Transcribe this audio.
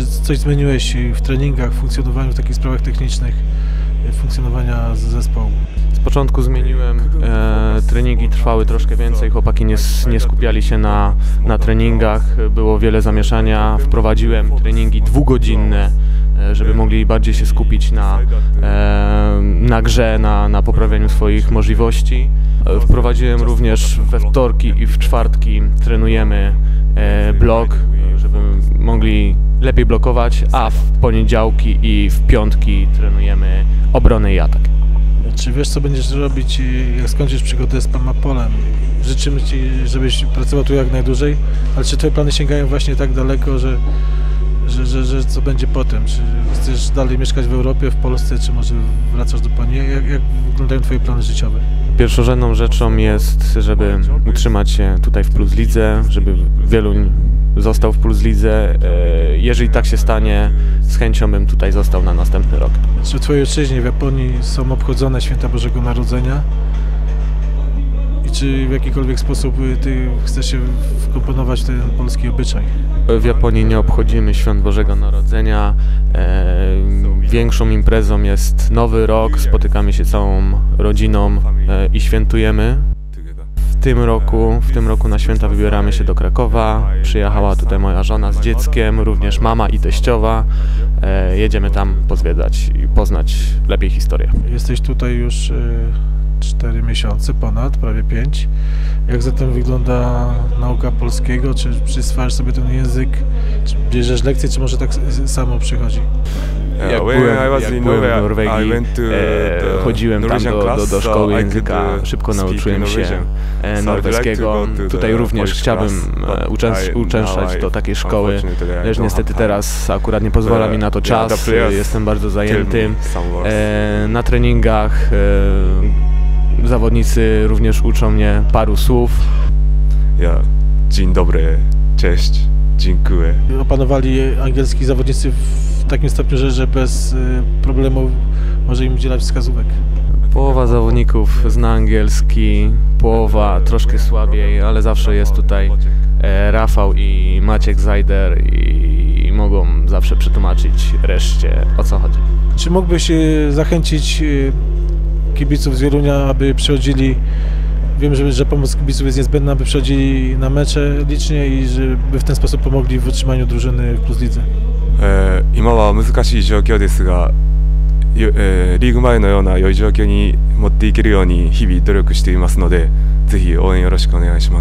Czy coś zmieniłeś w treningach, w funkcjonowaniu, w takich sprawach technicznych, e, funkcjonowania zespołu? Z początku zmieniłem, e, treningi trwały troszkę więcej, chłopaki nie, nie skupiali się na, na treningach, było wiele zamieszania. Wprowadziłem treningi dwugodzinne, e, żeby mogli bardziej się skupić na, e, na grze, na, na poprawianiu swoich możliwości. Wprowadziłem również we wtorki i w czwartki trenujemy blok, żeby mogli lepiej blokować, a w poniedziałki i w piątki trenujemy obronę i atak. Czy wiesz, co będziesz robić, jak skończysz przygodę z Pamapolem? Życzymy Ci, żebyś pracował tu jak najdłużej, ale czy Twoje plany sięgają właśnie tak daleko, że, że, że, że co będzie potem? Czy chcesz dalej mieszkać w Europie, w Polsce, czy może wracasz do Pani? Jak, jak wyglądają Twoje plany życiowe? Pierwszorzędną rzeczą jest, żeby utrzymać się tutaj w Plus Lidze, żeby Wieluń został w Plus Lidze. E, Jeżeli tak się stanie, z chęcią bym tutaj został na następny rok. Czy w Twojej ojczyźnie w Japonii są obchodzone święta Bożego Narodzenia? Czy w jakikolwiek sposób y, Ty chcesz się wkomponować w ten polski obyczaj? W Japonii nie obchodzimy Świąt Bożego Narodzenia. E, Większą imprezą jest Nowy Rok, spotykamy się całą rodziną e, i świętujemy. W tym roku, w tym roku na święta wybieramy się do Krakowa. Przyjechała tutaj moja żona z dzieckiem, również mama i teściowa. E, Jedziemy tam pozwiedzać i poznać lepiej historię. Jesteś tutaj już 4 miesiące, ponad, prawie 5. Jak zatem wygląda nauka polskiego? Czy przyswajasz sobie ten język? Czy bierzesz lekcje, czy może tak samo przychodzi? Jak byłem, jak byłem w Norwegii, e, chodziłem tam do, do, do szkoły języka, szybko nauczyłem się e, norweskiego. Tutaj również chciałbym e, uczęszczać do takiej szkoły, lecz niestety teraz akurat nie pozwala mi na to czas, jestem bardzo zajęty. E, Na treningach e, zawodnicy również uczą mnie paru słów. Ja, dzień dobry, cześć, dziękuję. Opanowali angielski zawodnicy w takim stopniu, że, że bez y, problemu może im udzielać wskazówek. Połowa zawodników zna angielski, połowa troszkę słabiej, ale zawsze jest tutaj e, Rafał i Maciek Zajder i mogą zawsze przetłumaczyć reszcie o co chodzi. Czy mógłbyś y, zachęcić y, kibiców z Wielunia, aby przychodzili, wiem, że, że pomoc kibiców jest niezbędna, aby przychodzili na mecze licznie i żeby w ten sposób pomogli w utrzymaniu drużyny w Plus Lidze? えー今は難しい状況ですが、よえーリーグ前のような良い状況に持っていけるように日々努力していますので、ぜひ応援よろしくお願いします。